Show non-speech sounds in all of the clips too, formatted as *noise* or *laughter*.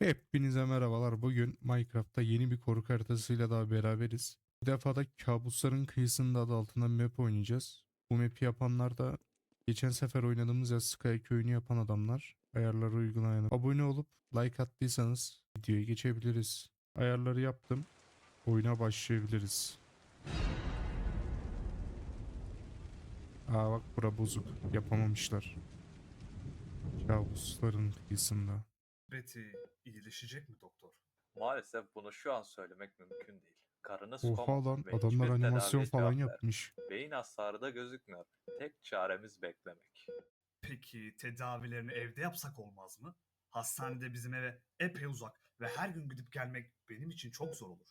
Hepinize merhabalar. Bugün Minecraft'ta yeni bir korku haritasıyla daha beraberiz. Bu defa da kabusların kıyısında adı altında map oynayacağız. Bu map'i yapanlar da geçen sefer oynadığımız Yassıkaya köyünü yapan adamlar. Ayarları uygulayan. Abone olup like attıysanız videoya geçebiliriz. Ayarları yaptım. Oyuna başlayabiliriz. Aa bak bura bozuk. Yapamamışlar. Kabusların kıyısında. Betty iyileşecek mi doktor? Maalesef bunu şu an söylemek mümkün değil. Karınız Oha lan ve adamlar hiçbir animasyon tedaviye falan cevap ver- yapmış. Beyin hasarı da gözükmüyor. Tek çaremiz beklemek. Peki tedavilerini evde yapsak olmaz mı? Hastanede bizim eve epey uzak ve her gün gidip gelmek benim için çok zor olur.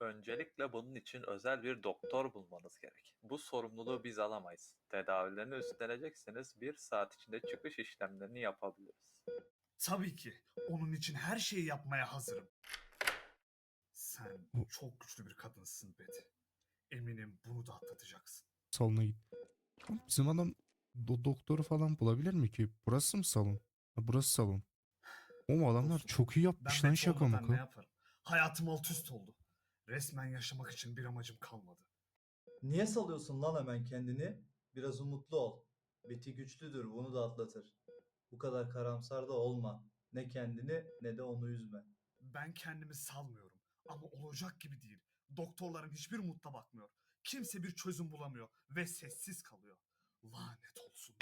Öncelikle bunun için özel bir doktor bulmanız gerek. Bu sorumluluğu biz alamayız. Tedavilerini üstlenecekseniz bir saat içinde çıkış işlemlerini yapabiliriz. Tabii ki onun için her şeyi yapmaya hazırım. Sen O- çok güçlü bir kadınsın Betty. Eminim bunu da atlatacaksın. Salona git. Bizim adam do- doktoru falan bulabilir mi ki? Burası mı salon? Ha, burası salon. Oğlum adamlar Olsun. çok iyi Ben yapmış lan Betty şaka olmadan ne maka. yaparım? Hayatım alt üst oldu. Resmen yaşamak için bir amacım kalmadı. Niye salıyorsun lan hemen kendini? Biraz umutlu ol. Betty güçlüdür, bunu da atlatır. Bu kadar karamsar da olma. Ne kendini ne de onu üzme. Ben kendimi salmıyorum ama olacak gibi değil. Doktorların hiçbir umutla bakmıyor. Kimse bir çözüm bulamıyor ve sessiz kalıyor. Lanet olsun.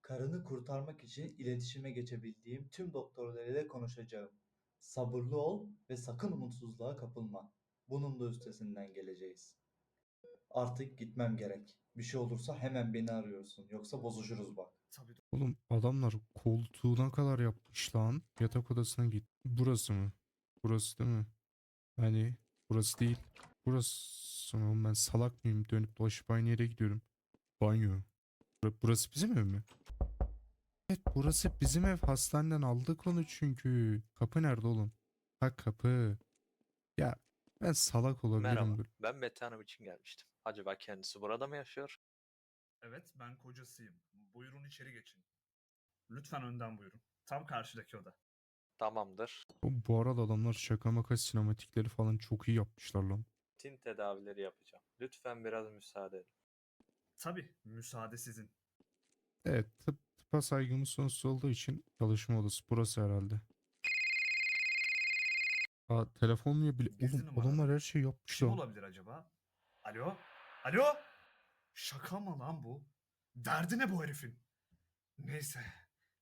Karını kurtarmak için iletişime geçebildiğim tüm doktorlarıyla konuşacağım. Sabırlı ol ve sakın umutsuzluğa kapılma. Bunun da üstesinden geleceğiz. Artık gitmem gerek. Bir şey olursa hemen beni arıyorsun. Yoksa bozuşuruz bak. Tabii Oğlum adamlar koltuğuna kadar yapmış lan. Yatak odasına git. Burası mı? Burası değil mi? Yani burası değil. Burası mı? Oğlum ben salak mıyım? Dönüp dolaşıp aynı yere gidiyorum. Banyo. Bur- Burası bizim ev mi? Evet burası bizim ev. Hastaneden aldık onu çünkü. Kapı nerede oğlum? Ha kapı. Ya ben salak olabilirim. Merhaba, böyle. ben Mete Hanım için gelmiştim. Acaba kendisi burada mı yaşıyor? Evet ben kocasıyım. Buyurun içeri geçin. Lütfen önden buyurun. Tam karşıdaki oda. Tamamdır. Oğlum Bu arada adamlar şaka maka sinematikleri falan çok iyi yapmışlar lan. Tin tedavileri yapacağım. Lütfen biraz müsaade edin. Tabii müsaade sizin. Evet tıp, tıpa saygımız sonsuz olduğu için çalışma odası burası herhalde. Aa telefon niye bile... Gizli Oğlum numara. adamlar her şeyi yapmış Kim olabilir acaba? Alo? Alo? Şaka mı lan bu? Derdi ne bu herifin? Neyse.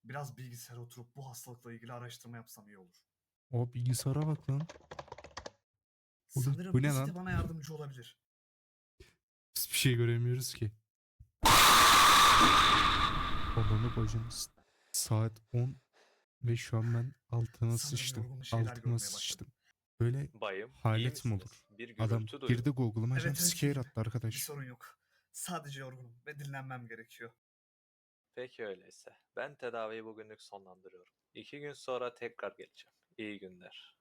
Biraz bilgisayara oturup bu hastalıkla ilgili araştırma yapsam iyi olur. O bilgisayara bak lan. Oğlum, Sanırım bu ne bu lan? bana yardımcı olabilir. Biz bir şey göremiyoruz ki. Babanı bacınız. Saat 10 ve şu an ben altına Sanırım sıçtım. yorgun şeyler görmeye Altıma başladım. sıçtım. Böyle Bayım, iyi Halet mi misiniz? olur? Bir gürültü adam duydum. girdi Google'ıma Evet, evet, scare attı Bir arkadaş. sorun yok. Sadece yorgunum ve dinlenmem gerekiyor. Peki öyleyse. Ben tedaviyi bugünlük sonlandırıyorum. İki gün sonra tekrar geleceğim. İyi günler.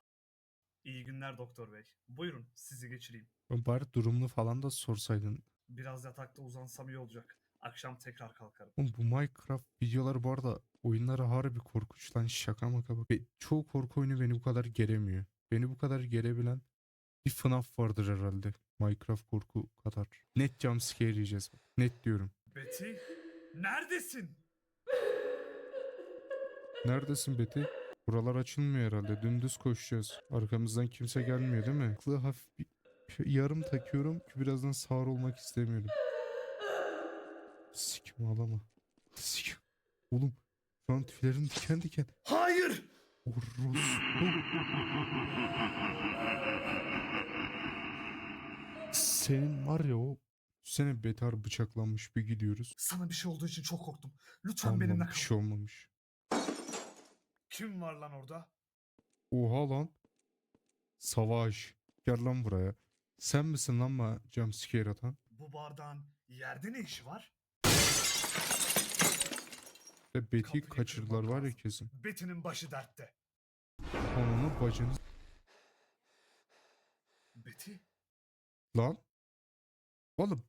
İyi günler doktor bey. Buyurun sizi geçireyim. Bari durumunu falan da sorsaydın. Biraz yatakta uzansam iyi olacak. Akşam tekrar kalkarım. Oğlum bu Minecraft videoları bu arada oyunları harbi korkunç lan şaka maka bak. Ve çoğu korku oyunu beni bu kadar geremiyor. Beni bu kadar gerebilen bir FNAF vardır herhalde. Minecraft korku kadar. Net jumpscare yiyeceğiz. Net diyorum. Betty, neredesin? Neredesin Beti? Buralar açılmıyor herhalde. Dümdüz koşacağız. Arkamızdan kimse gelmiyor değil mi? Aklı hafif bir yarım takıyorum ki birazdan sağır olmak istemiyorum. Sikim ağlama. Sikim. Oğlum şu an tüylerim diken diken. Hayır! Orospu. Senin var ya o sene betar bıçaklanmış bir gidiyoruz. Sana bir şey olduğu için çok korktum. Lütfen Tamam benimle bir kal. şey olmamış. Kim var lan orada? Oha lan. Savaş. Gel lan buraya. Sen misin lan bana jumpscare atan? Bu bardağın yerde ne işi var? Ve Betty'yi Kapıyı kaçırdılar kırmak var ya lazım. kesin. Betty'nin başı dertte. Ananı bacını Betty? lan. Oğlum.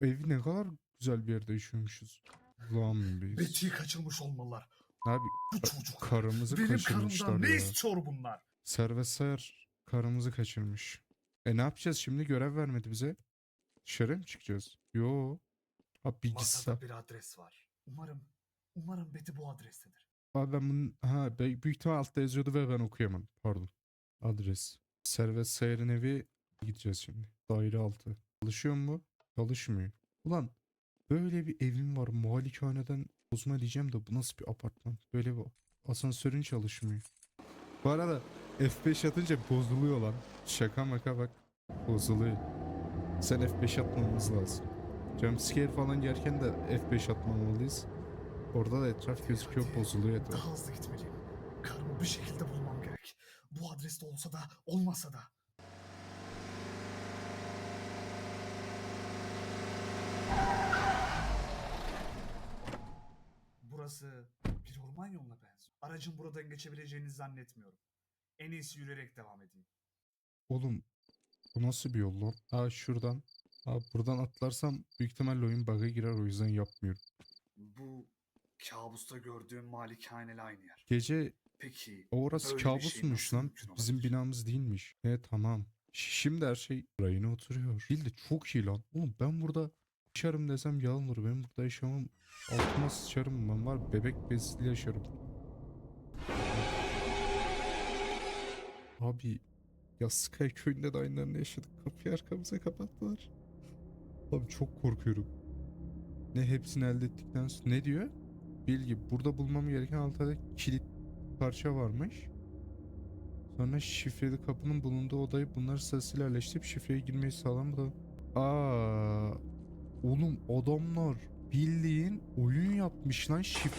Evi ne kadar güzel bir yerde yaşıyormuşuz. Lan biz. Betty'yi kaçırmış olmalılar. Abi Bu çocuk. karımızı Benim kaçırmışlar karımdan ne ya. istiyor bunlar? Servet Sayar karımızı kaçırmış. E ne yapacağız şimdi? Görev vermedi bize. Dışarı mı çıkacağız? Yo. Ha bilgisayar. Masada bir adres var. Umarım, umarım Betty bu adrestedir. Abi ben bunun... Ha büyük ihtimal altta yazıyordu ve ben okuyamam. Pardon. Adres. Servet Sayar'ın evi gideceğiz şimdi. Daire altı. Çalışıyor mu? Çalışmıyor. Ulan böyle bir evim var. Malikaneden bozma diyeceğim de bu nasıl bir apartman? Böyle bir asansörün çalışmıyor. Bu arada F5 atınca bozuluyor lan. Şaka maka bak. Bozuluyor. Sen F5 atmamız lazım. Jumpscare falan yerken de F5 atmamalıyız. Orada da etraf gözüküyor Hadi, bozuluyor etraf. Daha hızlı gitmeliyim. Karımı bir şekilde bulmam gerek. Bu adreste olsa da olmasa da. Burası bir orman yoluna benziyor. Aracın buradan geçebileceğini zannetmiyorum. En iyisi yürüyerek devam edeyim. Oğlum bu nasıl bir yol lan? Aa şuradan. Aa buradan atlarsam büyük ihtimalle oyun bug'a girer o yüzden yapmıyorum. Bu kabusta gördüğüm malikaneyle aynı yer. Gece Peki orası Böyle bir şey kabusmuş nasıl lan. mümkün Bizim olabilir? binamız değilmiş. E tamam. Şimdi her şey rayına oturuyor. Değil de çok iyi lan. Oğlum ben burada yaşarım desem yalan olur. Ben burada yaşamam altıma sıçarım. Ben var bebek bezli yaşarım. Abi ya Sky köyünde de aynılarını yaşadık. Kapıyı arkamıza kapattılar. Abi çok korkuyorum. Ne hepsini elde ettikten sonra ne diyor? Bilgi burada bulmam gereken altı adet kilit parça varmış. Sonra şifreli kapının bulunduğu odayı bunları sırasıyla yerleştirip şifreye girmeyi sağlamadı. Aa, oğlum adamlar bildiğin oyun yapmış lan şif...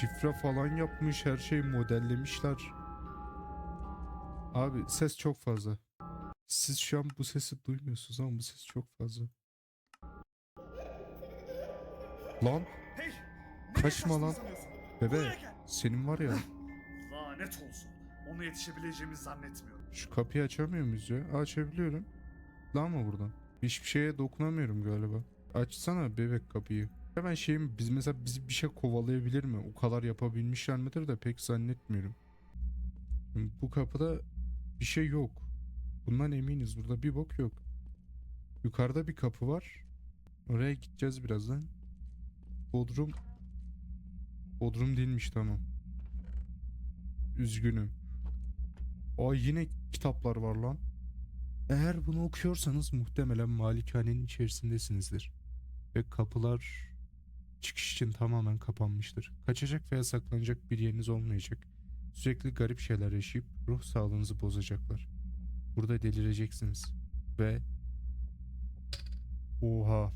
Şifre falan yapmış her şeyi modellemişler. Abi ses çok fazla. Siz şu an bu sesi duymuyorsunuz ama bu ses çok fazla. Lan Hey! Kaçma lan. bebe senin var ya *laughs* Lanet olsun. Ona yetişebileceğimi zannetmiyorum. şu kapıyı açamıyor muyuz ya? Açabiliyorum. Lan mı buradan? Hiçbir şeye dokunamıyorum galiba. Açsana bebek kapıyı. Hemen şeyim biz mesela bizi bir şey kovalayabilir mi? O kadar yapabilmişler midir de pek zannetmiyorum. Bu kapıda bir şey yok. Bundan eminiz. Burada bir bok yok. Yukarıda bir kapı var. Oraya gideceğiz birazdan. Bodrum Bodrum değilmiş tamam. Üzgünüm. Aa yine kitaplar var lan. Eğer bunu okuyorsanız muhtemelen malikanenin içerisindesinizdir. Ve kapılar çıkış için tamamen kapanmıştır. Kaçacak veya saklanacak bir yeriniz olmayacak. Sürekli garip şeyler yaşayıp ruh sağlığınızı bozacaklar. Burada delireceksiniz. Ve... Oha.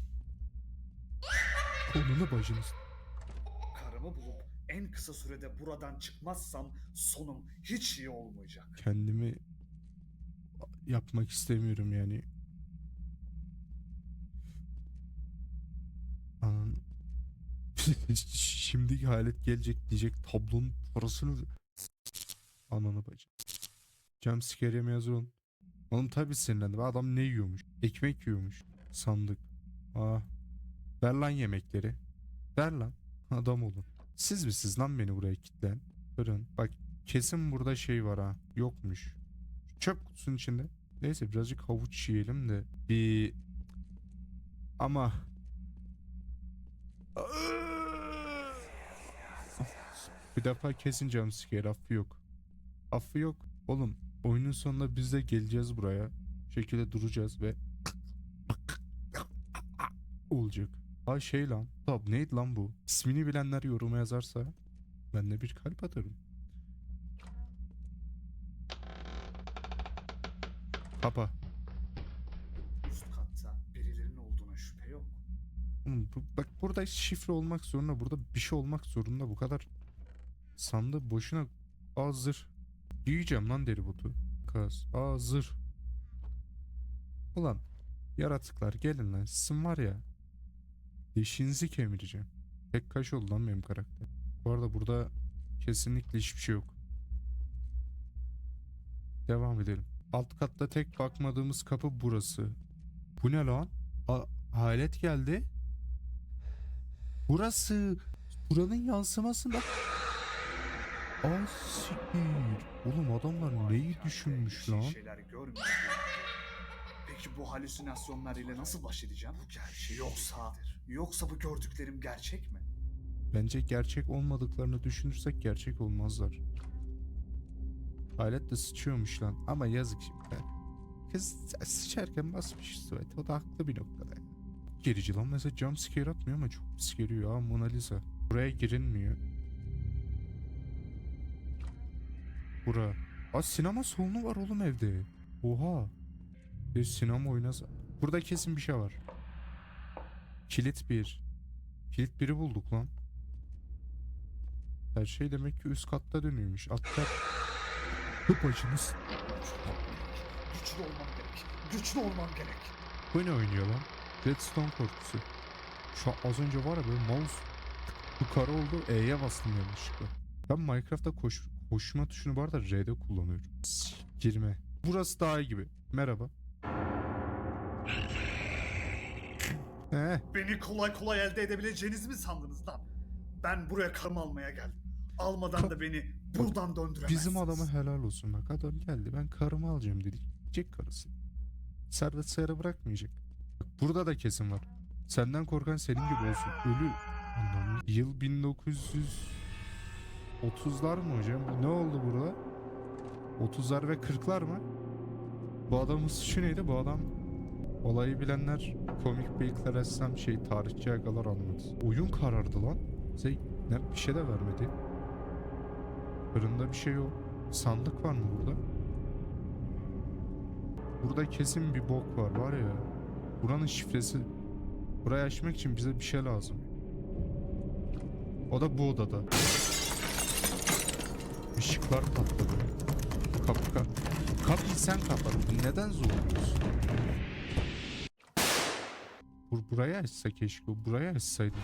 Konunu bacınız. Karımı bulup en kısa sürede buradan çıkmazsam sonum hiç iyi olmayacak. kendimi yapmak istemiyorum yani. Anan *laughs* şimdiki halet gelecek diyecek tablonun parasını ananı bacı. Jumpscare yemeye hazır olun. Oğlum tabi sinirlendim. Adam ne yiyormuş? Ekmek yiyormuş. Sandık. Aa. Ver lan yemekleri. Ver lan. Adam olun. Siz misiniz lan beni buraya kilitleyen? Fırın. Bak Kesin burada şey var ha. Yokmuş. Çöp kutusunun içinde. Neyse birazcık havuç yiyelim de. Bir... Ama... Bir defa kesin jumpscare affı yok. Affı yok. Oğlum oyunun sonunda biz de geleceğiz buraya. Bu şekilde duracağız ve... olacak. Aa şey lan. Tab neydi lan bu? İsmini bilenler yoruma yazarsa ben de bir kalp atarım. Kapa. Üst katta birilerinin olduğuna şüphe yok. Oğlum bu- bak burada şifre olmak zorunda. Burada bir şey olmak zorunda. Bu kadar sandı boşuna Aa zırh. Yiyeceğim lan deri botu. Kaz. Aa zırh. Ulan yaratıklar gelin lan. Sizin var ya. Dişinizi kemireceğim. Tek kaş oldu lan benim karakter. Bu arada burada kesinlikle hiçbir şey yok. Devam edelim. Alt katta tek bakmadığımız kapı burası. Bu ne lan? A hayalet geldi. Burası. Buranın yansımasında. Aa siktir. Oğlum adamlar neyi düşünmüş lan? Şeyler. Peki bu halüsinasyonlar ile nasıl baş edeceğim? Bu gerçek yoksa yoksa bu gördüklerim gerçek mi? Bence gerçek olmadıklarını düşünürsek gerçek olmazlar. Hayalet de sıçıyormuş lan. Ama yazık şimdi. Kız sıçarken basmış suvet. O da haklı bir noktada. Gerici lan mesela jump scare atmıyor ama çok pis geliyor. Aa Mona Lisa. Buraya girilmiyor. Bura. Aa sinema salonu var oğlum evde. Oha. Bir sinema oynasa. Burada kesin bir şey var. Kilit bir. Kilit biri bulduk lan. Her şey demek ki üst katta dönüyormuş. Atlar. Bu başınız. Güçlü olmam gerek. Güçlü olmam gerek. Bu ne oynuyor lan? Redstone korkusu. Şu an az önce var ya böyle mouse bu kara oldu E'ye bastım yanlışlıkla. Ben Minecraft'ta koş, koşma tuşunu bu arada R'de kullanıyorum. Girme. Burası daha iyi gibi. Merhaba. *laughs* Eh, Beni kolay kolay elde edebileceğinizi mi sandınız lan? Ben buraya karım almaya geldim. Almadan da beni buradan döndüremezsiniz. bizim adama helal olsun bak adam geldi ben karımı alacağım dedik. Gidecek karısı. Servet sayarı bırakmayacak. Bak burada da kesin var. Senden korkan senin gibi olsun. Ölü. Anlamlı. Yıl 1930'lar mı hocam? Ne oldu burada? 30'lar ve 40'lar mı? Bu adamın suçu neydi? Bu adam olayı bilenler komik bıyıklar ressam şey tarihçi agalar anladı. Oyun karardı lan. Bize ne, bir şey de vermedi. Fırında bir şey yok. Sandık var mı burada? Burada kesin bir bok var var ya. Buranın şifresi. Burayı açmak için bize bir şey lazım. O da bu odada. Işıklar patladı. Kapı kap. Kapıyı sen kapattın. Neden zorluyorsun? Bur burayı açsa keşke. Burayı açsaydı.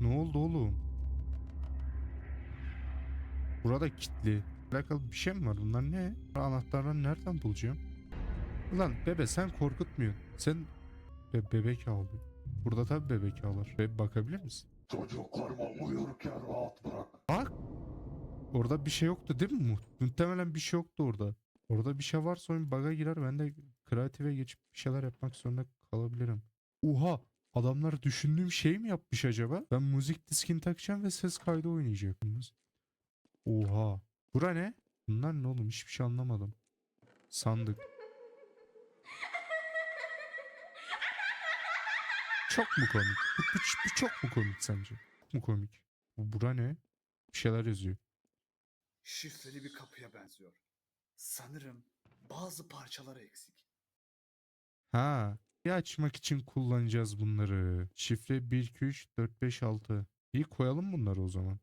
Ne oldu oğlum? Burada kilitli. Alakalı bir şey mi var? Bunlar ne? Anahtarları nereden bulacağım? Ulan bebe sen korkutmuyorsun. Sen Be- bebek ağlıyor. Burada tabi bebek ağlar. Be bakabilir misin? Çocuklarıma uyurken rahat bırak. Bak. Orada bir şey yoktu değil mi? Mu- Muhtemelen bir şey yoktu orada. Orada bir şey varsa oyun bug'a girer. Ben de kreatife geçip bir şeyler yapmak zorunda kalabilirim. Oha! Adamlar düşündüğüm şey mi yapmış acaba? Ben müzik diskini takacağım ve ses kaydı oynayacağım. Oha! Bura ne? Bunlar ne oğlum? Hiçbir şey anlamadım. Sandık. Çok mu komik? Bu, bu, bu çok mu komik sence? Mu komik? Bu bura ne? Bir şeyler yazıyor. Şifreli bir kapıya benziyor. Sanırım bazı parçaları eksik. Ha, bir açmak için kullanacağız bunları. Şifre 1 2 3 4 5 6. İyi koyalım bunları o zaman.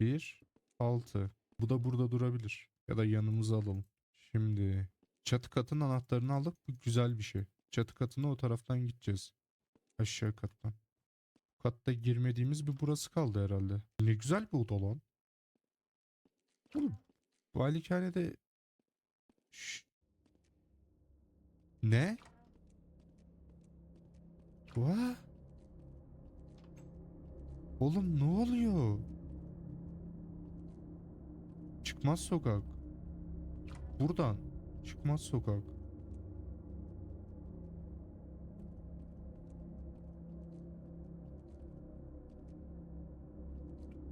1 6. Bu da burada durabilir. Ya da yanımıza alalım. Şimdi çatı katın anahtarını aldık. Bu güzel bir şey. Çatı katına o taraftan gideceğiz. Aşağı kattan. Katta girmediğimiz bir burası kaldı herhalde. Ne güzel bir oda lan. Oğlum, valikanede... Şşş. Ne? What? Oğlum ne oluyor? Çıkmaz sokak. Buradan. Çıkmaz sokak.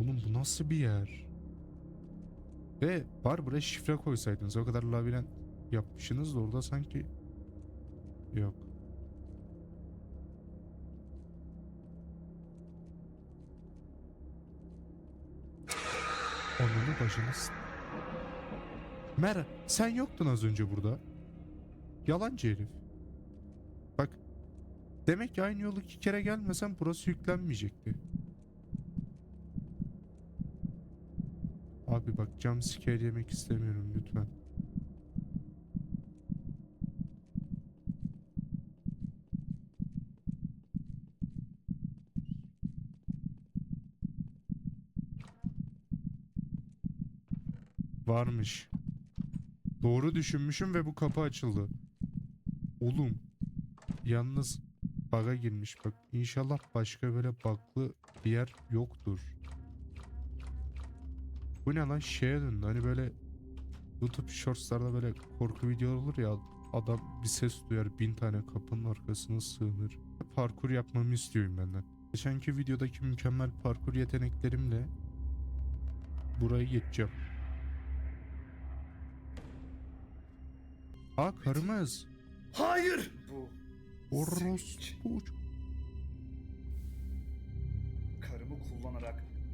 Oğlum bu nasıl bir yer? Ve var buraya şifre koysaydınız. O kadar labirent yapmışsınız da orada sanki yok. Onunu başınız. Mer, sen yoktun az önce burada. Yalancı herif. Bak. Demek ki aynı yolu iki kere gelmesen burası yüklenmeyecekti. Abi bak cam scare yemek istemiyorum lütfen. Varmış. Doğru düşünmüşüm ve bu kapı açıldı. Oğlum. Yalnız bug'a girmiş bak. İnşallah başka böyle bug'lı bir yer yoktur. Bu ne lan şeye döndü hani böyle YouTube Shorts'larda böyle korku videoları olur ya adam bir ses duyar bin tane kapının arkasına sığınır. Parkur yapmamı istiyorum benden. Geçenki videodaki mükemmel parkur yeteneklerimle burayı geçeceğim. Aa karımız. Hayır! Bu. Orospu.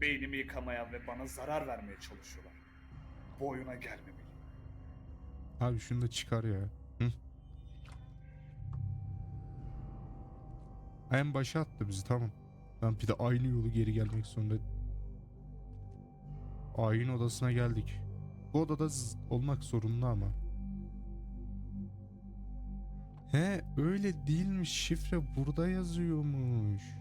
Beynimi yıkamaya ve bana zarar vermeye çalışıyorlar. Bu oyuna gelmemeli. Abi şunu da çıkar ya. Hı. En başa attı bizi tamam. Ben bir de aynı yolu geri gelmek zorunda. Ayin odasına geldik. Bu odada olmak zorunda ama. He öyle değilmiş şifre burada yazıyormuş.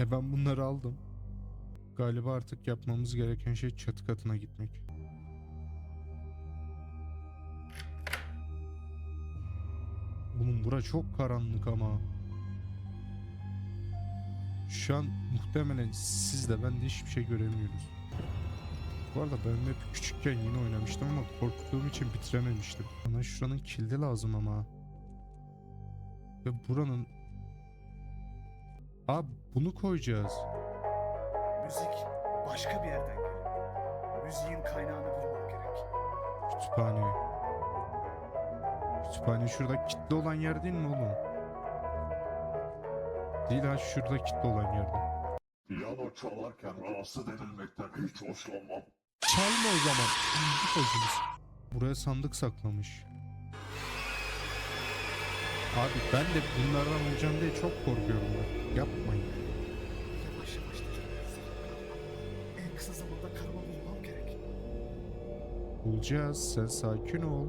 E ben bunları aldım. Galiba artık yapmamız gereken şey çatı katına gitmek. Oğlum bura çok karanlık ama. Şu an muhtemelen siz de ben de hiçbir şey göremiyoruz. Bu arada ben hep küçükken yine oynamıştım ama korktuğum için bitirememiştim. Bana şuranın kilidi lazım ama. Ve buranın... Abi bunu koyacağız. Müzik başka bir yerden geliyor. Müziğin kaynağını bulmam gerek. Kütüphane. Kütüphane şurada kilitli olan yer değil mi oğlum? Değil ha şurada kilitli olan yerde. Piyano çalarken rahatsız edilmekten hiç hoşlanmam. Çalma o zaman. Buraya sandık saklamış. Abi ben de bunlardan olacağım diye çok korkuyorum ben. Yapmayın. Yavaş yavaş. En kısa zamanda karımı bulmam gerek. Bulacağız. Sen sakin ol.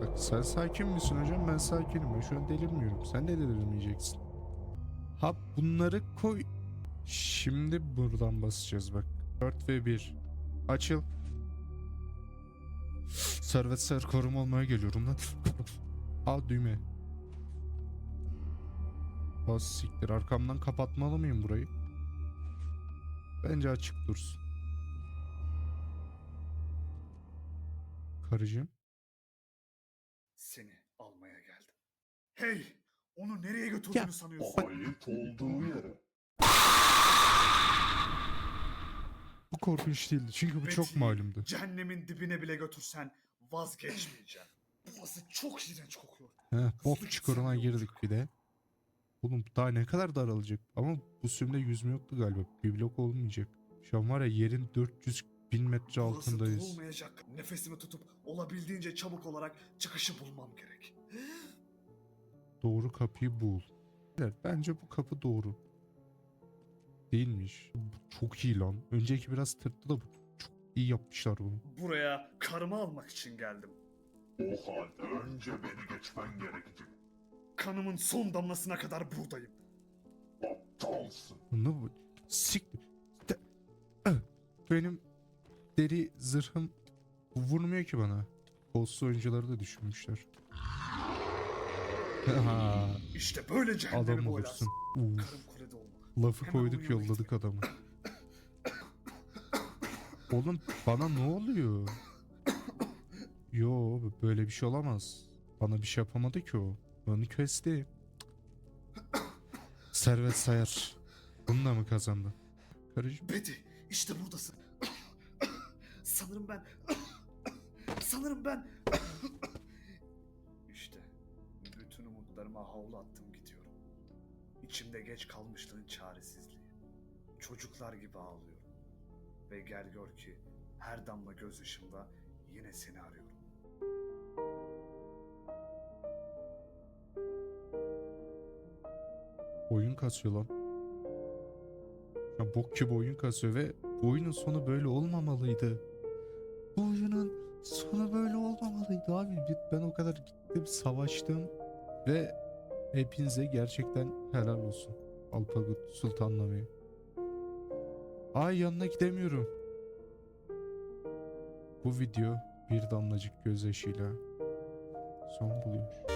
Bak sen sakin misin hocam? Ben sakinim. Ben şu an delirmiyorum. Sen de delirmeyeceksin. Ha bunları koy. Şimdi buradan basacağız bak. 4 ve 1. Açıl. Servet ser koruma olmaya geliyorum lan. *laughs* Al düğme. Bas siktir. Arkamdan kapatmalı mıyım burayı? Bence açık dursun. Karıcığım. Seni almaya geldim. Hey! Onu nereye götürdüğünü Ya, sanıyorsun? Ait olduğu yere. Bu korkunç değildi. Çünkü bu çok Betty'yi malumdu. Cehennemin dibine bile götürsen vazgeçmeyeceğim. Burası çok iğrenç kokuyor. He, Hızlı bok çukuruna girdik bir de. Oğlum daha ne kadar daralacak? Ama bu sümde yüzme yoktu galiba. Bir blok olmayacak. Şu an var ya yerin 400 bin metre Burası altındayız. olmayacak. Nefesimi tutup olabildiğince çabuk olarak çıkışı bulmam gerek. Doğru kapıyı bul. Bence bu kapı doğru. Değilmiş. Bu çok iyi lan. Önceki biraz tırttı da bu çok iyi yapmışlar bunu. Buraya karımı almak için geldim. O halde önce beni geçmen gerekecek. Kanımın son damlasına kadar buradayım. Aptalsın. Ne bu? Sik... De- Ah! Benim deri zırhım vurmuyor ki bana. Kolsuz oyuncuları da düşünmüşler. İşte böyle cehennemi Adam boylarsın. olursun. Lafı Hemen koyduk yolladık adamı. Oğlum bana ne oluyor? Yo böyle bir şey olamaz. Bana bir şey yapamadı ki o. Bana kesti. *coughs* Servet sayar. Bununla mı kazandı? Karıcığım. Betty işte buradasın. *coughs* Sanırım ben... *coughs* Sanırım ben... işte bütün umutlarıma havlu attım gidiyorum. İçimde geç kalmışlığın çaresizliği. Çocuklar gibi ağlıyorum. Ve gel gör ki her damla gözyaşımda yine seni arıyorum. Oyun kasıyor lan. Ya bok gibi oyun kasıyor ve bu oyunun sonu böyle olmamalıydı. Bu oyunun sonu böyle olmamalıydı abi. Ben o kadar gittim savaştım ve hepinize gerçekten helal olsun. Alpagut Sultanlamayı. Ay yanına gidemiyorum. Bu video bir damlacık gözyaşıyla são blues.